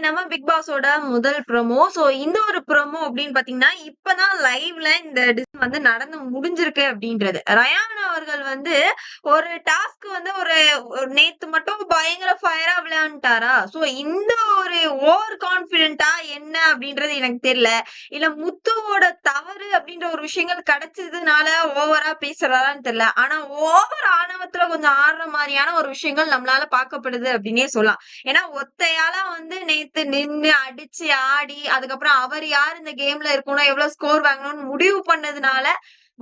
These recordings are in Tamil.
நம்ம பிக் பாஸோட முதல் ப்ரோமோ. ஸோ இந்த ஒரு ப்ரோமோ அப்படின்னு பார்த்தீங்கன்னா, இப்பதான் லைவ்ல இந்த டிஸ் வந்து நடந்து முடிஞ்சிருக்கு அப்படின்றது. ரயான் அவர்கள் வந்து ஒரு டாஸ்க் வந்து ஒரு நேத்து மட்டும் பயங்கர ஃபயரா விளையாண்டுட்டாரா? சோ இந்த ஒரு ஓவர் கான்ஃபிடென்ட்டா என்ன அப்படின்றது எனக்கு தெரியல. இல்ல முத்துவோட தவறு அப்படின்ற ஒரு விஷயங்கள் கிடைச்சதுனால ஓவரா பேசுறாரான்னு தெரியல. ஆனா ஓவர் ஆணவத்துல கொஞ்சம் ஆடுற மாதிரியான ஒரு விஷயங்கள் நம்மளால பார்க்கப்படுது அப்படின்னே சொல்லலாம். ஏன்னா ஒத்தையால வந்து நேத்து நின்று அடிச்சு ஆடி அதுக்கப்புறம் அவர் யார் இந்த கேம்ல இருக்கணும் எவ்வளவு ஸ்கோர் வாங்கணும்னு முடிவு பண்ணதுனால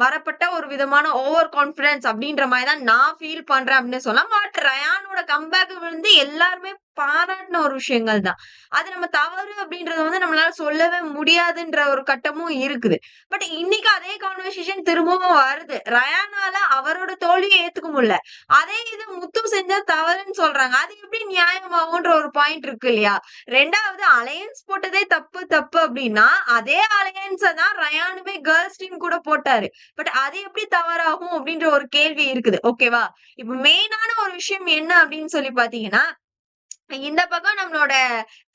வரப்பட்ட ஒரு விதமான ஓவர் கான்பிடன்ஸ் அப்படின்ற மாதிரி தான் நான் ஃபீல் பண்றேன் அப்படின்னு சொல்லலாம் பட் ரயானோட கம்பேக் வந்து எல்லாருமே பாராட்டின ஒரு விஷயங்கள் தான். அது நம்ம தவறு அப்படின்றத வந்து நம்மளால சொல்லவே முடியாதுன்ற ஒரு கட்டமும் இருக்குது. பட் இன்னைக்கு அதே கான்வர்சேஷன் திரும்பவும் வருது. ரயானால அவரோட தோல்வியை ஏத்துக்க முடியல. அதே இது முத்து செஞ்சா தவறுன்னு சொல்றாங்க. அது எப்படி நியாயமாகும்ன்ற ஒரு பாயிண்ட் இருக்கு இல்லையா? ரெண்டாவது அலையன்ஸ் போட்டதே தப்பு தப்பு அப்படின்னா அதே அலையன்ஸ தான் ரயானுமே கேர்ள்ஸ் டீம் கூட போட்டாரு. பட் அது எப்படி தவறாகும் அப்படின்ற ஒரு கேள்வி இருக்குது. ஓகேவா இப்ப மெயினான ஒரு விஷயம் என்ன அப்படின்னு சொல்லி பாத்தீங்கன்னா இந்த பக்கம் நம்மளோட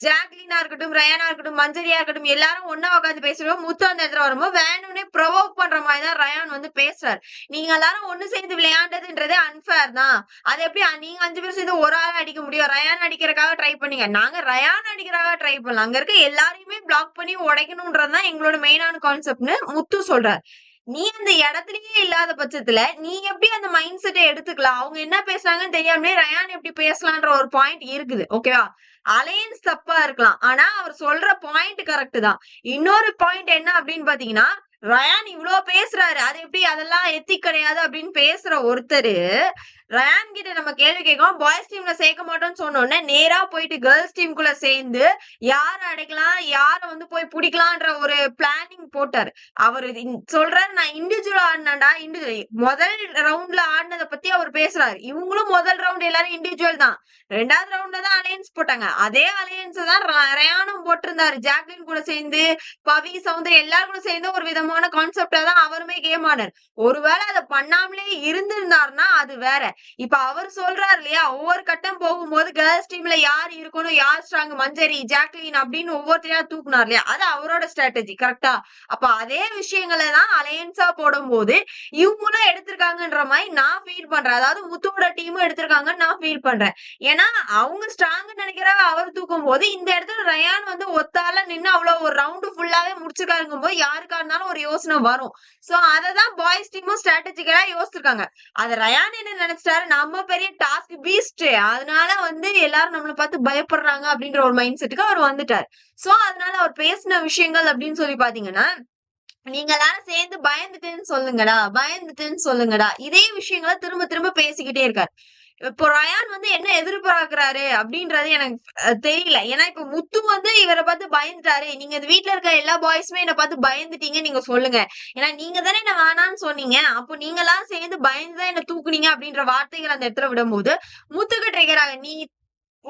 ஜாக்லினா இருக்கட்டும் ரயானா இருக்கட்டும் மஞ்சரியா இருக்கட்டும் எல்லாரும் ஒன்னா உட்காந்து பேசுறோம் முத்து அந்த இடத்துல வரும்போது வேணும்னே ப்ரொவோக் பண்ற மாதிரி தான் ரயான் வந்து பேசுறாரு. நீங்க எல்லாரும் ஒண்ணு சேர்ந்து விளையாண்டதுன்றதே அன்பேர் தான். அது எப்படி நீங்க அஞ்சு பேர் சேர்ந்து ஒரு ஆள் அடிக்க முடியும்? ரயான் அடிக்கிறதுக்காக ட்ரை பண்ணீங்க. நாங்க ரயான் அடிக்கிறதாக ட்ரை பண்ணலாம் அங்க இருக்க எல்லாரையுமே பிளாக் பண்ணி உடைக்கணும்ன்றதுதான் எங்களோட மெயினான கான்செப்ட்னு முத்து சொல்றாரு. நீ அந்த இடத்துலயே இல்லாத பட்சத்துல நீ எப்படி அந்த மைண்ட் செட்டை எடுத்துக்கலாம்? அவங்க என்ன பேசுறாங்கன்னு தெரியாமலே ரயான் எப்படி பேசலான்ற ஒரு பாயிண்ட் இருக்குது ஓகேவா அலையன்ஸ் தப்பா இருக்கலாம். ஆனா அவர் சொல்ற பாயிண்ட் கரெக்ட் தான். இன்னொரு பாயிண்ட் என்ன அப்படின்னு பாத்தீங்கன்னா ரயான் இவ்வளவு பேசுறாரு. அது எப்படி அதெல்லாம் எத்தி கிடையாது அப்படின்னு பேசுற ஒருத்தரு ரயான் கிட்ட நம்ம கேள்வி கேட்கோம் பாய்ஸ் டீம்ல சேர்க்க மாட்டோம்னு சொன்ன நேரா போயிட்டு கேர்ள்ஸ் டீமுக்குள்ள சேர்ந்து யார அடைக்கலாம் யார வந்து போய் பிடிக்கலான்ற ஒரு பிளானிங் போட்டாரு. அவரு சொல்றாரு நான் இண்டிவிஜுவல் ஆடினேன்டா இண்டிவிஜுவல் முதல் ரவுண்ட்ல ஆடினதை பத்தி அவர் பேசுறாரு. இவங்களும் முதல் ரவுண்ட் எல்லாரும் இண்டிவிஜுவல் தான். ரெண்டாவது ரவுண்ட்ல தான் அலையன்ஸ் போட்டாங்க. அதே அலையன்ஸ் தான் ரயானும் போட்டிருந்தாரு. ஜாக்லின் கூட சேர்ந்து பவி சவுந்தர் எல்லாரும் கூட சேர்ந்து ஒரு விதமான கான்செப்டா தான் அவருமே கேம் ஆனார் ஒருவேளை அதை பண்ணாமலே இருந்திருந்தாருன்னா அது வேற. இப்ப அவர் சொல்றாரு இல்லையா ஒவ்வொரு கட்டம் போகும்போது கேர்ள்ஸ் டீம்ல யார் இருக்கணும் யார் ஸ்ட்ராங் மஞ்சரி ஜாக்லின் அப்படின்னு ஒவ்வொருத்தரையா தூக்குனார் இல்லையா? அது அவரோட ஸ்ட்ராட்டஜி கரெக்டா அப்ப அதே விஷயங்களை தான் அலையன்ஸா போடும்போது இவங்களும் எடுத்திருக்காங்கன்ற மாதிரி நான் ஃபீல் பண்றேன். அதாவது முத்துவோட டீமும் எடுத்திருக்காங்கன்னு நான் ஃபீல் பண்றேன். ஏன்னா அவங்க ஸ்ட்ராங் நினைக்கிறாங்க அவர் தூக்கும் போது இந்த இடத்துல ரயான் வந்து ஒத்தால நின்னு அவ்வளவு ஒரு ரவுண்டு ஃபுல்லாவே முடிச்சிருக்காருங்கும் போது யாருக்கா இருந்தாலும் ஒரு யோசனை வரும். சோ அததான் பாய்ஸ் டீமும் ஸ்ட்ராட்டஜிக்கலா யோசிச்சிருக்காங்க. அது ரயான் என்ன நினைச்சு ஸ்டார் நம்ம பெரிய டாஸ்க் பீஸ்ட் அதனால வந்து எல்லாரும் நம்மளை பார்த்து பயப்படுறாங்க அப்படின்ற ஒரு மைண்ட் செட்டுக்கு அவர் வந்துட்டார். சோ அதனால அவர் பேசின விஷயங்கள் அப்படின்னு சொல்லி பாத்தீங்கன்னா நீங்க எல்லாரும் சேர்ந்து பயந்துட்டுன்னு சொல்லுங்கடா பயந்துட்டுன்னு சொல்லுங்கடா. இதே விஷயங்களை திரும்ப திரும்ப பேசிக்கிட்டே இருக்காரு. இப்போ ரயான் வந்து என்ன எதிர்பார்க்கிறாரு அப்படின்றது எனக்கு தெரியல. ஏன்னா இப்ப முத்து வந்து இவரை பார்த்து பயந்துட்டாரு. நீங்க இந்த வீட்ல இருக்க எல்லா பாய்ஸுமே என்ன பார்த்து பயந்துட்டீங்க நீங்க சொல்லுங்க. ஏன்னா நீங்க தானே என்ன வேணான்னு சொன்னீங்க. அப்போ நீங்க எல்லாம் சேர்ந்து பயந்துதான் என்ன தூக்குனீங்க அப்படின்ற வார்த்தைகள் அந்த இடத்துல விடும்போது முத்துக்கு ட்ரிகர் ஆக நீ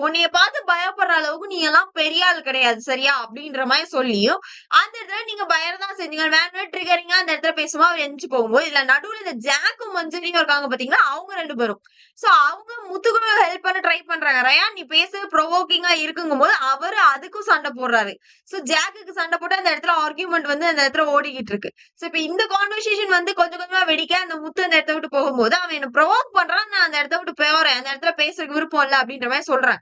உன்னைய பார்த்து பயப்படுற அளவுக்கு நீங்க எல்லாம் பெரிய ஆள் கிடையாது சரியா? அப்படின்ற மாதிரி சொல்லியும் அந்த இடத்துல நீங்க பயர்தான் செஞ்சீங்க. வேணும் ட்ரிகரிங்கா அந்த இடத்துல பேசும்போது அவர் எந்திரிச்சு போகும்போது இல்ல நடுவுல இந்த ஜாக்கும் மஞ்சரிங்க இருக்காங்க பாத்தீங்களா? அவங்க ரெண்டு பேரும். சோ அவங்க முத்துக்கு ஹெல்ப் பண்ண ட்ரை பண்றாங்க. ரயா நீ பேசுறது ப்ரொவோக்கிங்கா இருக்குங்கும் போது அவரு அதுக்கும் சண்டை போடுறாரு. சோ ஜாக்குக்கு சண்டை போட்டு அந்த இடத்துல ஆர்கியூமெண்ட் வந்து அந்த இடத்துல ஓடிக்கிட்டு இருக்கு. சோ இப்ப இந்த கான்வர்சேஷன் வந்து கொஞ்சம் கொஞ்சமா வெடிக்க அந்த முத்து அந்த இடத்த விட்டு போகும்போது அவன் என்ன ப்ரொவோக் பண்றான் நான் அந்த இடத்த விட்டு போறேன். அந்த இடத்துல பேசுறதுக்கு விருப்பம் இல்ல அப்படின்ற மாதிரி சொல்றேன்.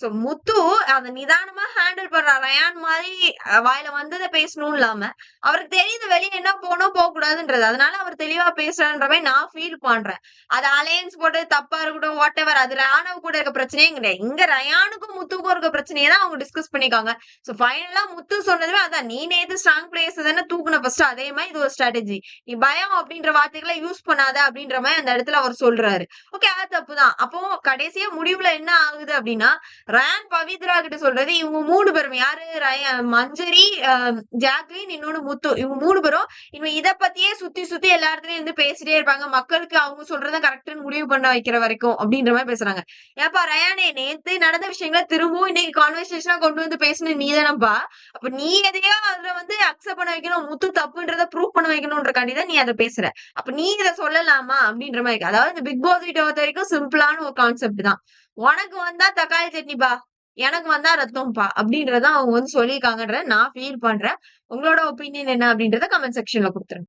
சோ முத்து அத நிதானமா ஹேண்டில் பண்ற ரயான் மாதிரி வாயில வந்ததை பேசணும் இல்லாம அவருக்கு தெரியுது வெளியே என்ன போகணும் போக கூடாதுன்றது. அதனால அவர் தெளிவா பேசுறான்ற மாதிரி நான் ஃபீல் பண்றேன். அது அலையன்ஸ் போட்டு தப்பா இருக்கட்டும் வாட் எவர் அது ராணவ கூட இருக்க பிரச்சனையே கிடையாது. இங்க ரயானுக்கும் முத்துக்கும் இருக்க பிரச்சனையை தான் அவங்க டிஸ்கஸ் பண்ணிக்காங்க. சோ ஃபைனலா முத்து சொன்னதுமே அதான் நீ நேத்து ஸ்ட்ராங் பிளேயர்ஸ் தானே தூக்குன ஃபர்ஸ்ட் அதே மாதிரி இது ஒரு ஸ்ட்ராட்டஜி நீ பயம் அப்படின்ற வார்த்தைகளை யூஸ் பண்ணாத அப்படின்ற மாதிரி அந்த இடத்துல அவர் சொல்றாரு. ஓகே அது தப்புதான் அப்போ கடைசியா முடிவுல என்ன ஆகுது அப்படின்னா ரேன் பவித்ரா கிட்ட சொல்றது இவங்க மூணு பேரும் யாரு? ரயா மஞ்சரி ஆஹ் ஜாக்லின் இன்னொன்னு முத்து. இவங்க மூணு பேரும் இவங்க இத பத்தியே சுத்தி சுத்தி எல்லா இடத்துலயும் இருந்து பேசிட்டே இருப்பாங்க. மக்களுக்கு அவங்க சொல்றதை கரெக்ட்னு முடிவு பண்ண வைக்கிற வரைக்கும் அப்படின்ற மாதிரி பேசுறாங்க. ஏப்பா ரயானே நேத்து நடந்த விஷயங்களை திரும்பவும் இன்னைக்கு கான்வர்சேஷனா கொண்டு வந்து பேசணும் நீ தானப்பா அப்ப நீ எதையோ அதுல வந்து அக்செப்ட் பண்ண வைக்கணும் முத்து தப்புன்றத ப்ரூவ் பண்ண வைக்கணும்ன்றக்காண்டி தான் நீ அதை பேசுற. அப்ப நீ இதை சொல்லலாமா அப்படின்ற மாதிரி இருக்கு. அதாவது இந்த பிக் பாஸ் வீட்டை பொறுத்த வரைக்கும் சிம்பிளான ஒரு கான்செப்ட் தான். உனக்கு வந்தா தக்காளி சட்னிப்பா எனக்கு வந்தா ரத்தம்ப்பா அப்படின்றத அவங்க வந்து சொல்லியிருக்காங்கன்ற நான் ஃபீல் பண்றேன். உங்களோட ஒப்பீனியன் என்ன அப்படின்றத கமெண்ட் செக்ஷன்ல கொடுத்துருங்க